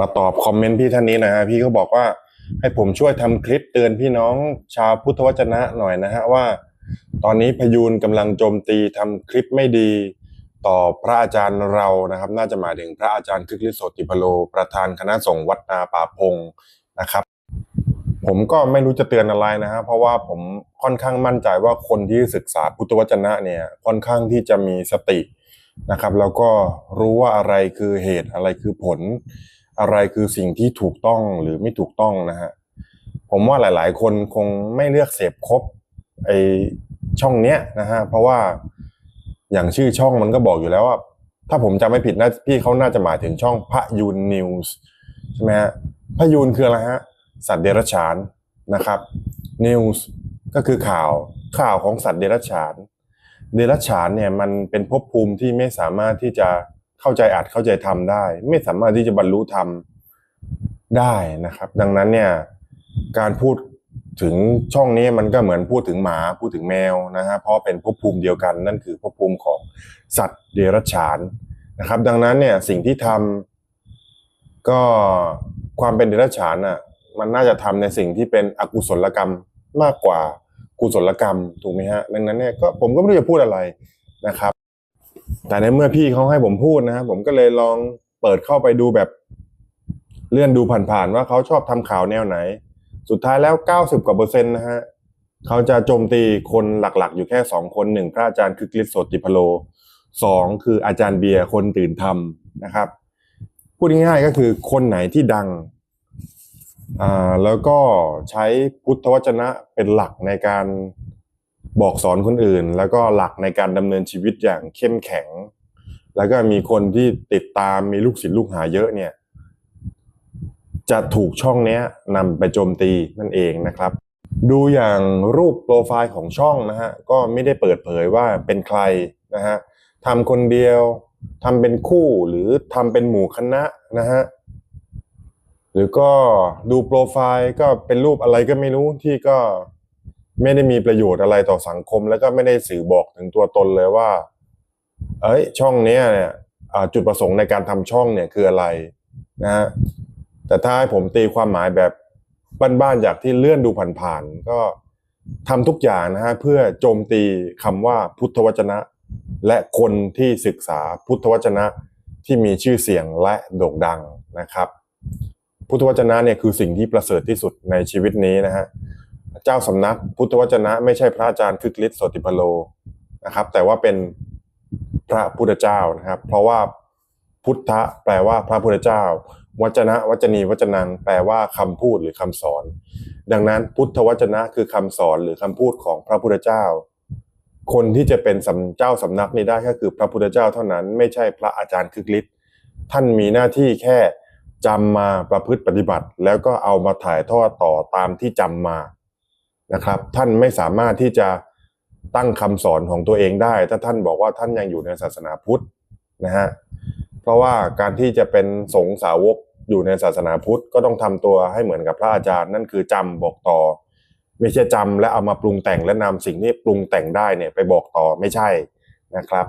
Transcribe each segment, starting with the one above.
มาตอบคอมเมนต์พี่ท่านนี้นะฮะพี่เขาบอกว่าให้ผมช่วยทำคลิปเตือนพี่น้องชาวพุทธวจนะหน่อยนะฮะว่า ตอนนี้พยูนกำลังโจมตีทำคลิปไม่ดี ต่อพระอาจารย์เรานะครับ น่าจะหมายถึงพระอาจารย์คึกฤทธิ์โสติพโล ประธานคณะสงฆ์วัดนาป่าพงนะครับ ผมก็ไม่รู้จะเตือนอะไรนะฮะเพราะว่าผมค่อนข้างมั่นใจว่าคนที่ศึกษาพุทธวจนะเนี่ยค่อนข้างที่จะมีสตินะครับ แล้วก็รู้ว่าอะไรคือเหตุอะไรคือผล อะไรคือสิ่งที่ถูกต้องหรือไม่ถูกต้องนะฮะผมว่าหลาย ๆ คนคงไม่เลือกเสพครบไอช่องเนี้ยนะฮะเพราะว่าอย่างชื่อช่องมันก็บอกอยู่แล้วว่าถ้าผมจำไม่ผิดนะพี่เขาน่าจะหมายถึงช่องพระยูนนิวส์ใช่ไหมฮะพระยูนคืออะไรฮะสัตว์เดรัจฉานนะครับ news ก็คือข่าวข่าวของสัตว์เดรัจฉาน เดรัจฉานเนี่ยมันเป็นภพภูมิที่ไม่สามารถที่จะ เข้าใจอัดเข้าใจทำได้ ไม่สามารถที่จะบรรลุธรรมได้นะครับ ดังนั้นเนี่ยการพูดถึงช่องนี้มันก็เหมือนพูดถึงหมาพูดถึงแมวนะฮะเพราะเป็นภพภูมิเดียวกันนั่นคือภพภูมิของสัตว์เดรัจฉานนะครับ ดังนั้นเนี่ยสิ่งที่ทำก็ความเป็นเดรัจฉานอะมันน่าจะทำในสิ่งที่เป็นอกุศลกรรมมากกว่ากุศลกรรมถูกไหมฮะดังนั้นเนี่ยก็ผมก็ไม่รู้จะพูดอะไรนะครับ แต่ในเมื่อพี่เขาให้ผมพูดนะครับผมก็เลยลองเปิดเข้าไปดูแบบเลื่อนดูผ่านๆว่าเขาชอบทำข่าวแนวไหน สุดท้ายแล้ว 90 กว่าเปอร์เซ็นต์นะฮะเขาจะโจมตีคนหลักๆ อยู่แค่สองคนหนึ่งพระอาจารย์คือกฤษโสติพโลสองคืออาจารย์เบียร์คนตื่นทำนะครับ พูดง่ายๆก็คือคนไหนที่ดังอ่าแล้วก็ใช้พุทธวจนะเป็นหลักในการ บอกสอนคนอื่น แล้วก็หลักในการดำเนินชีวิตอย่างเข้มแข็ง แล้วก็มีคนที่ติดตามมีลูกศิษย์ลูกหาเยอะเนี่ย จะถูกช่องเนี้ยนำไปโจมตีนั่นเองนะครับ ดูอย่างรูปโปรไฟล์ของช่องนะฮะก็ไม่ได้เปิดเผยว่าเป็นใครนะฮะทำคนเดียวทำเป็นคู่หรือทำเป็นหมู่คณะนะฮะหรือก็ดูโปรไฟล์ก็เป็นรูปอะไรก็ไม่รู้ที่ก็ ไม่ได้มีประโยชน์อะไรต่อสังคม แล้วก็ไม่ได้สื่อบอกถึงตัวตนเลยว่า เอ้ย ช่องเนี้ยเนี่ยจุดประสงค์ในการทำช่องเนี่ยคืออะไรนะฮะแต่ถ้าให้ผมตีความหมายแบบบ้านๆจากที่เลื่อนดูผ่านๆก็ทำทุกอย่างนะฮะเพื่อโจมตีคำว่าพุทธวจนะ และคนที่ศึกษาพุทธวจนะที่มีชื่อเสียงและโด่งดังนะครับ พุทธวจนะเนี่ยคือสิ่งที่ประเสริฐที่สุดในชีวิตนี้นะฮะ เจ้าสำนักพุทธวจนะ ไม่ใช่พระอาจารย์คึกฤทธิ์โสติพโลนะครับ แต่ว่าเป็นพระพุทธเจ้านะครับ เพราะว่าพุทธะแปลว่าพระพุทธเจ้า วจนะวจนีวจนัง แปลว่าคำพูดหรือคำสอน ดังนั้นพุทธวจนะคือคำสอนหรือคำพูดของพระพุทธเจ้า คนที่จะเป็นสำเจ้าสำนักนี้ได้ก็คือพระพุทธเจ้าเท่านั้น ไม่ใช่พระอาจารย์คึกฤทธิ์ท่านมีหน้าที่แค่จำมาประพฤติปฏิบัติ แล้วก็เอามาถ่ายทอดต่อตามที่จำมา นะครับ ท่านไม่สามารถที่จะตั้งคำสอนของตัวเองได้ ถ้าท่านบอกว่าท่านยังอยู่ในศาสนาพุทธนะฮะเพราะว่าการที่จะเป็นสงฆ์สาวกอยู่ในศาสนาพุทธก็ต้องทำตัวให้เหมือนกับพระอาจารย์ นั่นคือจำบอกต่อ ไม่ใช่จำและเอามาปรุงแต่งและนำสิ่งที่ปรุงแต่งได้เนี่ยไปบอกต่อไม่ใช่นะครับ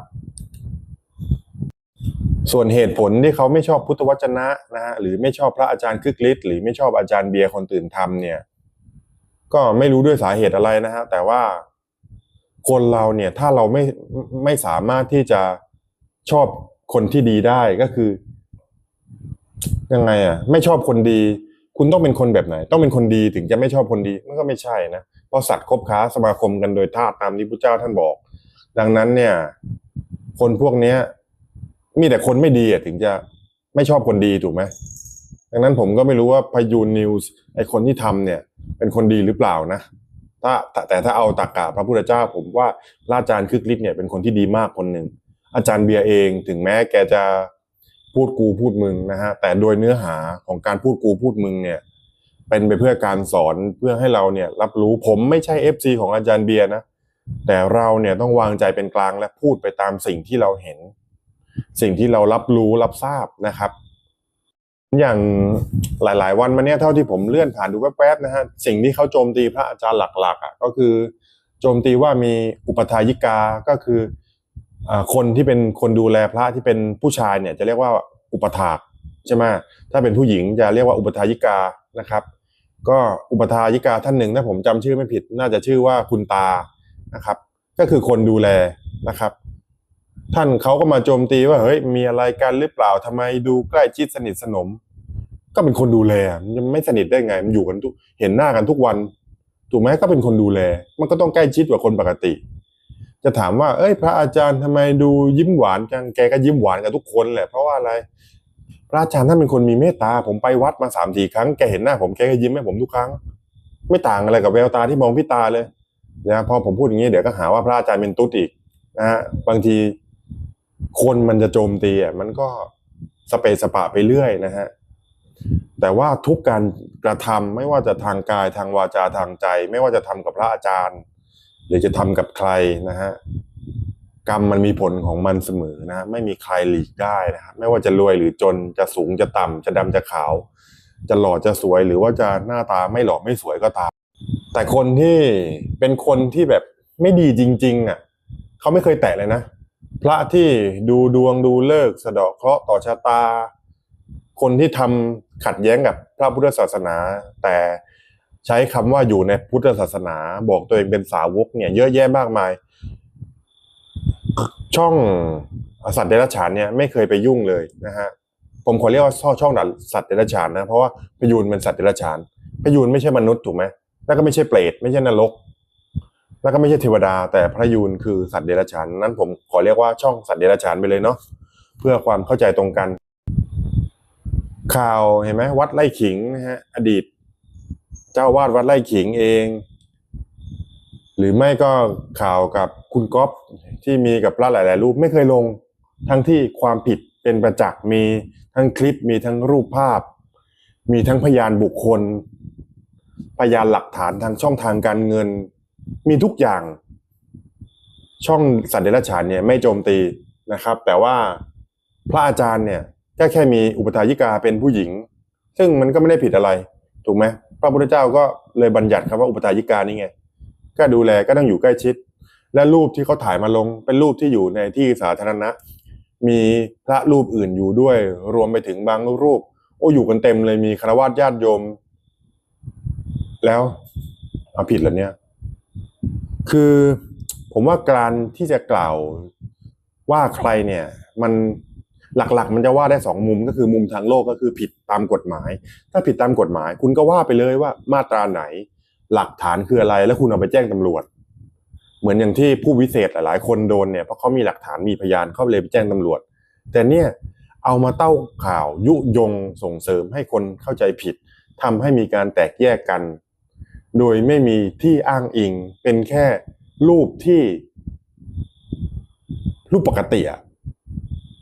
ส่วนเหตุผลที่เขาไม่ชอบพุทธวจนะนะฮะหรือไม่ชอบพระอาจารย์คึกฤทธิ์หรือไม่ชอบอาจารย์เบียร์คนตื่นทำเนี่ย ก็ไม่รู้ด้วยสาเหตุอะไรนะฮะแต่ว่าคนเราเนี่ยถ้าเราไม่ไม่สามารถที่จะชอบคนที่ดีได้ก็คือ ยังไงอะ ไม่ชอบคนดี คุณต้องเป็นคนแบบไหน ต้องเป็นคนดีถึงจะไม่ชอบคนดีมันก็ไม่ใช่นะเพราะสัตว์คบค้าสมาคมกันโดยธาตุตามที่พระเจ้าท่านบอก ดังนั้นเนี่ย คนพวกเนี้ย มีแต่คนไม่ดีอะถึงจะไม่ชอบคนดีถูกไหมดังนั้นผมก็ไม่รู้ว่าพยูนนิวส์ไอคนที่ทำเนี่ย เป็นคนดีหรือเปล่านะถ้าแต่ถ้าเอาตากาพระพุทธเจ้า ผมว่าพระอาจารย์คึกฤทธิ์เนี่ยเป็นคนที่ดีมากคนหนึ่งอาจารย์เบียร์เองถึงแม้แกจะพูดกูพูดมึงนะฮะแต่โดยเนื้อหาของการพูดกูพูดมึงเนี่ย เป็นไปเพื่อการสอนเพื่อให้เราเนี่ยรับรู้ผมไม่ใช่เอฟซีของอาจารย์เบียร์นะแต่เราเนี่ยต้องวางใจเป็นกลางและพูดไปตามสิ่งที่เราเห็น สิ่งที่เรารับรู้รับทราบนะครับ อย่างหลาย ๆ วันมาเนี้ยเท่าที่ผมเลื่อนผ่านดูแป๊บๆนะฮะสิ่งที่เขาโจมตีพระอาจารย์หลักๆอะก็คือ โจมตีว่ามีอุปทายิกาก็คืออคนที่เป็นคนดูแลพระที่เป็นผู้ชายเนี่ยจะเรียกว่าอุปถากใช่ไหมถ้าเป็นผู้หญิงจะเรียกว่าอุปทายิกานะครับ ก็อุปทายิกาท่านหนึ่งถ้าผมจำชื่อไม่ผิด น่าจะชื่อว่าคุณตานะครับ ก็คือคนดูแลนะครับ ท่านเขาก็มาโจมตีว่าเฮ้ยมีอะไรกันหรือเปล่าทำไมดูใกล้ชิดสนิทสนม ก็เป็นคนดูแลมันไม่สนิทได้ไงมันอยู่กันทุกเห็นหน้ากันทุกวัน ถูกไหมก็เป็นคนดูแล มันก็ต้องใกล้ชิดกว่าคนปกติ จะถามว่า เอ้ย พระอาจารย์ทำไมดูยิ้มหวานจังแกก็ยิ้มหวานกับทุกคนแหละเพราะว่าอะไร พระอาจารย์ท่านเป็นคนมีเมตตาผมไปวัดมาสามสี่ครั้งแกเห็นหน้าผมแกก็ยิ้มให้ผมทุกครั้ง ไม่ต่างอะไรกับแววตาที่มองพี่ตาเลยนะพอผมพูดอย่างนี้เดี๋ยวก็หาว่าพระอาจารย์เป็นตุ๊ดอีกนะฮะบางที คนมันจะโจมตีอะมันก็สเปสปะไปเรื่อยนะฮะแต่ว่าทุกการกระทำไม่ว่าจะทางกายทางวาจาทางใจ ไม่ว่าจะทำกับพระอาจารย์ หรือจะทำกับใครนะฮะกรรมมันมีผลของมันเสมอนะ ไม่มีใครหลีกได้นะครับไม่ว่าจะรวยหรือจนจะสูงจะต่ำจะดำจะขาว จะหล่อจะสวยหรือว่าจะหน้าตาไม่หล่อไม่สวยก็ตาม แต่คนที่เป็นคนที่แบบไม่ดีจริง ๆอะเขาไม่เคยแตะเลยนะ พระที่ดูดวงดูเลิกสะเดาะเคราะห์ต่อชะตา คนที่ทำขัดแย้งกับพระพุทธศาสนา แต่ใช้คำว่าอยู่ในพุทธศาสนา บอกตัวเองเป็นสาวกเนี่ย เยอะแยะมากมาย ช่องสัตว์เดรัจฉานเนี่ยไม่เคยไปยุ่งเลยนะฮะผมขอเรียกว่าช่องช่องสัตว์เดรัจฉานนะเพราะว่าพยูนเป็นสัตว์เดรัจฉานพยูนไม่ใช่มนุษย์ถูกไหมแล้วก็ไม่ใช่เปรตไม่ใช่นรก แล้วก็ไม่ใช่เทวดา แต่พระยูนคือสัตว์เดรัจฉานนั้นผมขอเรียกว่าช่องสัตว์เดรัจฉานไปเลยเนาะเพื่อความเข้าใจตรงกัน ข่าวเห็นไหมวัดไร่ขิงนะฮะอดีต เจ้าวาดวัดไร่ขิงเอง หรือไม่ก็ข่าวกับคุณก๊อฟที่มีกับพระหลาย ๆ รูปไม่เคยลงทั้งที่ความผิดเป็นประจักษ์มีทั้งคลิปมีทั้งรูปภาพ มีทั้งพยานบุคคล พยานหลักฐานทางช่องทางการเงิน มีทุกอย่าง ช่องสัตว์เดรัจฉานเนี่ยไม่โจมตีนะครับ แต่ว่าพระอาจารย์เนี่ยก็แค่มีอุปถายิกาเป็นผู้หญิง ซึ่งมันก็ไม่ได้ผิดอะไร ถูกไหมพระพุทธเจ้าก็เลยบัญญัติคำว่าอุปถายิกานี่ไงก็ดูแลก็ต้องอยู่ใกล้ชิด และรูปที่เขาถ่ายมาลงเป็นรูปที่อยู่ในที่สาธารณะ มีพระรูปอื่นอยู่ด้วย รวมไปถึงบางรูป โอ้อยู่กันเต็มเลยมีคารวะญาติโยม แล้วเอาผิดเหรอเนี่ย คือผมว่าการที่จะกล่าวว่าใครเนี่ย มันหลักๆ มันจะว่าได้สองมุมก็คือมุมทางโลกก็คือผิดตามกฎหมาย ถ้าผิดตามกฎหมาย คุณก็ว่าไปเลยว่ามาตราไหน หลักฐานคืออะไร แล้วคุณเอาไปแจ้งตำรวจ เหมือนอย่างที่ผู้วิเศษหลายๆคนโดนเนี่ยเพราะเขามีหลักฐานมีพยานเขาเลยไปแจ้งตำรวจ แต่เนี่ยเอามาเต้าข่าวยุยงส่งเสริมให้คนเข้าใจผิดทำให้มีการแตกแยกกัน โดยไม่มีที่อ้างอิง เป็นแค่รูปที่ รูปปกติอะ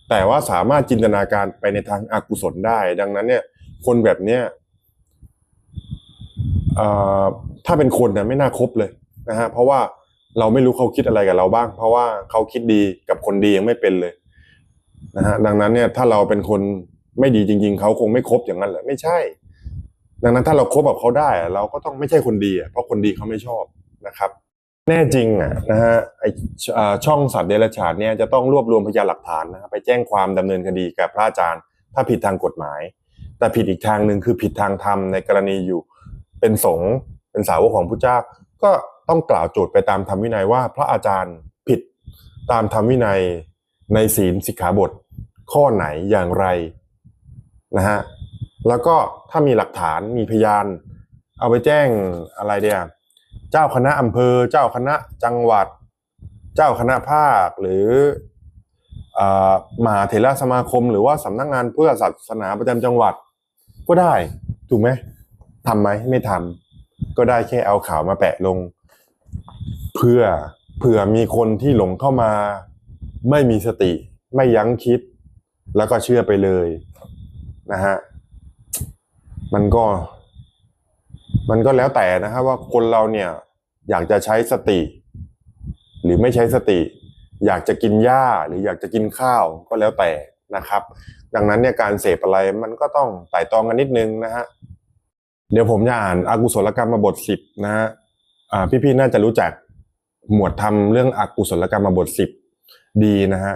แต่ว่าสามารถจินตนาการไปในทางอากุศลได้ ดังนั้นเนี่ย คนแบบเนี้ยถ้าเป็นคนเนี่ยไม่น่าคบเลยนะฮะเพราะว่าเราไม่รู้เขาคิดอะไรกับเราบ้าง เพราะว่าเขาคิดดีกับคนดียังไม่เป็นเลยนะฮะดังนั้นเนี่ยถ้าเราเป็นคนไม่ดีจริง ๆ เขาคงไม่คบอย่างนั้นแหละไม่ใช่ ดังนั้นถ้าเราคบกับเขาได้ เราก็ต้องไม่ใช่คนดี เพราะคนดีเขาไม่ชอบนะครับ แน่จริงอะนะฮะไอช่องสัตว์เดรัจฉานเนี่ยจะต้องรวบรวมพยานหลักฐานนะครับไปแจ้งความดำเนินคดีกับพระอาจารย์ ถ้าผิดทางกฎหมาย แต่ผิดอีกทางหนึ่งคือผิดทางธรรมในกรณีอยู่ เป็นสงฆ์เป็นสาวกของพระเจ้า ก็ต้องกล่าวโจทย์ไปตามธรรมวินัยว่า พระอาจารย์ผิดตามธรรมวินัยในศีลสิกขาบทข้อไหนอย่างไรนะฮะ แล้วก็ถ้ามีหลักฐานมีพยาน เอาไปแจ้งอะไรเดียเจ้าคณะอำเภอ เจ้าคณะจังหวัด เจ้าคณะภาคหรืออมหาเถรสมาคม หรือว่าสำนักงานพุทธศาสนาประจำจังหวัด ก็ได้ถูกไหมทำไหมไม่ทำก็ได้แค่เอาข่าวมาแปะลง เพื่อเผื่อมีคนที่หลงเข้ามา ไม่มีสติ ไม่ยั้งคิด แล้วก็เชื่อไปเลยนะฮะ มันก็ มันก็แล้วแต่นะครับว่าคนเราเนี่ย อยากจะใช้สติ หรือไม่ใช้สติ อยากจะกินหญ้าหรืออยากจะกินข้าวก็แล้วแต่นะครับ ดังนั้นเนี่ยการเสพอะไรมันก็ต้องไต่ตรองกันนิดนึงนะฮะเดี๋ยวผมจะอ่านอากุศลกรรมมาบทสิบนะฮะอ่าพี่ๆน่าจะรู้จักหมวดธรรมเรื่องอากุศลกรรมมาบทสิบดีนะฮะ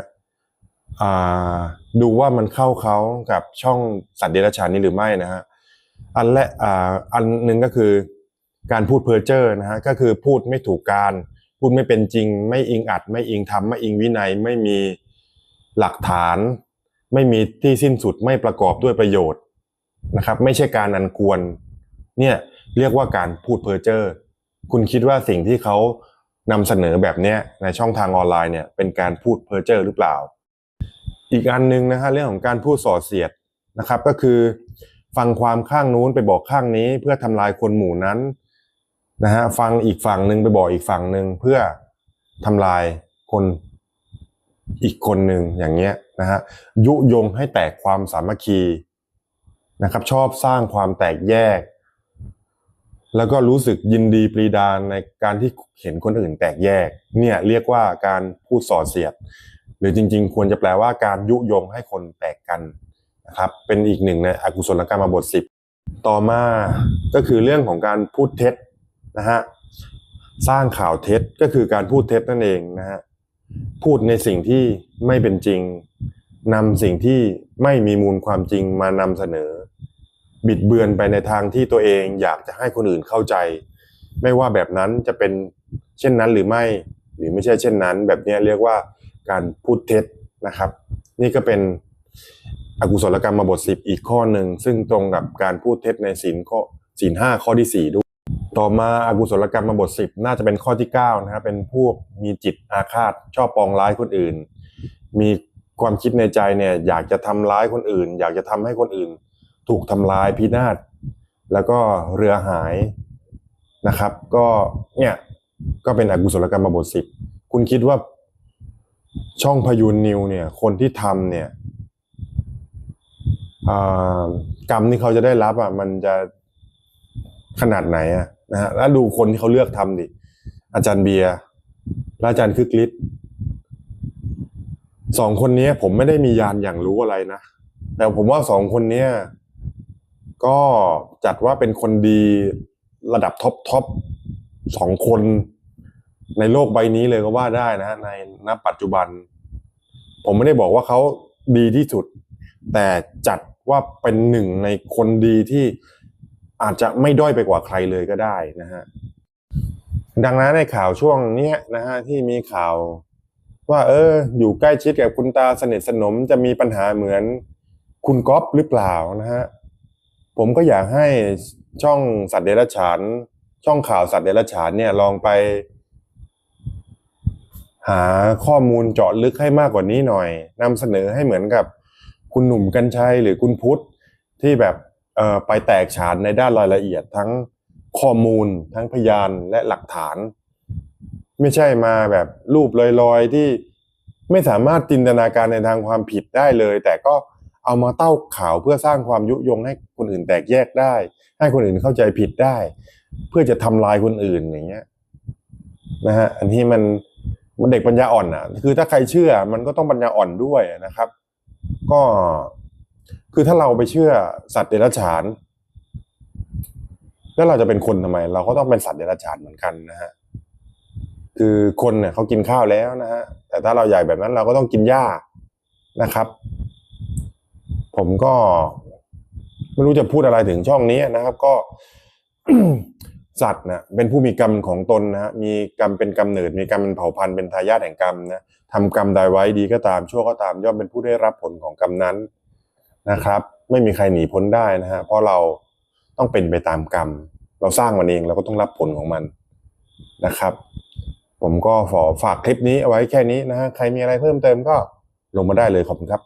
อ่าดูว่ามันเข้าเขากับช่องสัตว์เดรัจฉานนี้หรือไม่นะฮะ อันและอ่าอันหนึ่งก็คือการพูดเพ้อเจ้อนะฮะก็คือพูดไม่ถูกการ พูดไม่เป็นจริง ไม่อิงอัด ไม่อิงธรรมไม่อิงวินัยไม่มีหลักฐาน ไม่มีที่สิ้นสุดไม่ประกอบด้วยประโยชน์นะครับ ไม่ใช่การอันควรเนี่ยเรียกว่าการพูดเพ้อเจ้อคุณคิดว่าสิ่งที่เขานำเสนอแบบเนี้ยในช่องทางออนไลน์เนี่ยเป็นการพูดเพ้อเจ้อหรือเปล่า อีกอันหนึ่งนะฮะเรื่องของการพูดส่อเสียดนะครับ ก็คือ ฟังความข้างนู้นไปบอกข้างนี้ เพื่อทำลายคนหมู่นั้นนะฮะฟังอีกฝั่งหนึ่งไปบอกอีกฝั่งหนึ่งเพื่อทำลายคนอีกคนหนึ่งอย่างเงี้ยนะฮะยุยงให้แตกความสามัคคีนะครับ ชอบสร้างความแตกแยก แล้วก็รู้สึกยินดีปรีดาในการที่เห็นคนอื่นแตกแยก เนี่ยเรียกว่าการพูดส่อเสียด หรือจริง ๆ ควรจะแปลว่าการยุยงให้คนแตกกัน นะครับเป็นอีกหนึ่งในอกุศลกรรมบทสิบต่อมาก็คือเรื่องของการพูดเท็จนะฮะสร้างข่าวเท็จก็คือการพูดเท็จนั่นเองนะฮะพูดในสิ่งที่ไม่เป็นจริงนำสิ่งที่ไม่มีมูลความจริงมานำเสนอ บิดเบือนไปในทางที่ตัวเองอยากจะให้คนอื่นเข้าใจ ไม่ว่าแบบนั้นจะเป็นเช่นนั้นหรือไม่ หรือไม่ใช่เช่นนั้น แบบนี้เรียกว่าการพูดเท็จนะครับ นี่ก็เป็น อกุศลกรรมมาบทสิบอีกข้อหนึ่ง ซึ่งตรงกับการพูดเท็จในศีลข้อศีลห้าข้อที่สี่ด้วย ต่อมาอากุศลกรรมมาบทสิบน่าจะเป็นข้อที่เก้านะครับเป็นพวกมีจิตอาฆาตชอบปองร้ายคนอื่น มีความคิดในใจเนี่ยอยากจะทำร้ายคนอื่น อยากจะทำให้คนอื่น ถูกทำลายพินาศแล้วก็เรือหายนะครับ ก็เนี่ยก็เป็นอกุศลกรรมมาบทสิบคุณคิดว่าช่องพยูนนิวเนี่ยคนที่ทำเนี่ย กรรมที่เขาจะได้รับอะ มันจะขนาดไหนอะนะฮะแล้วดูคนที่เขาเลือกทำดิอาจารย์เบียร์และอาจารย์คึกฤทธิ์สองคนนี้ผมไม่ได้มียานอย่างรู้อะไรนะแต่ผมว่าสองคนเนี้ก็จัดว่าเป็นคนดีระดับท็อปท็อปสองคนในโลกใบนี้เลยก็ว่าได้นะในณปัจจุบัน ผมไม่ได้บอกว่าเขาดีที่สุด แต่จัด ว่าเป็นหนึ่งในคนดีที่อาจจะไม่ด้อยไปกว่าใครเลยก็ได้นะฮะดังนั้นในข่าวช่วงเนี้ยนะฮะที่มีข่าว ว่าเออ อยู่ใกล้ชิดกับคุณตาสนิทสนมจะมีปัญหาเหมือนคุณก๊อฟหรือเปล่านะฮะผมก็อยากให้ช่องสัตว์เดรัจฉาน ช่องข่าวสัตว์เดรัจฉานเนี่ยลองไป หาข้อมูลเจาะลึกให้มากกว่านี้หน่อยนำเสนอให้เหมือนกับ คุณหนุ่มกัญชัยหรือคุณพุทธที่แบบไปแตกฉานในด้านรายละเอียดทั้งข้อมูลทั้งพยานและหลักฐาน ไม่ใช่มาแบบรูปลอยๆที่ไม่สามารถจินตนาการในทางความผิดได้เลย แต่ก็เอามาเต้าข่าวเพื่อสร้างความยุยงให้คนอื่นแตกแยกได้ ให้คนอื่นเข้าใจผิดได้ เพื่อจะทำลายคนอื่นอย่างเงี้ยนะฮะอันนี้มันมันเด็กปัญญาอ่อนอะ คือถ้าใครเชื่อมันก็ต้องปัญญาอ่อนด้วยนะครับ ก็คือถ้าเราไปเชื่อสัตว์เดรัจฉาน แล้วเราจะเป็นคนทำไม เราก็ต้องเป็นสัตว์เดรัจฉานเหมือนกันนะฮะคือคนเนี่ยเขากินข้าวแล้วนะฮะแต่ถ้าเราใหญ่แบบนั้นเราก็ต้องกินหญ้านะครับ ผมก็ไม่รู้จะพูดอะไรถึงช่องนี้นะครับ ก็ สัตว์นะเป็นผู้มีกรรมของตนนะฮะมีกรรมเป็นกำเนิด มีกรรมเป็นเผ่าพันธุ์เป็นทายาทแห่งกรรมนะทำกรรมใดไว้ดีก็ตามชั่วก็ตามย่อมเป็นผู้ได้รับผลของกรรมนั้นนะครับ ไม่มีใครหนีพ้นได้นะฮะเพราะเราต้องเป็นไปตามกรรม เราสร้างมันเองเราก็ต้องรับผลของมันนะครับ ผมก็ขอฝากคลิปนี้เอาไว้แค่นี้นะฮะใครมีอะไรเพิ่มเติมก็ลงมาได้เลยขอบคุณครับ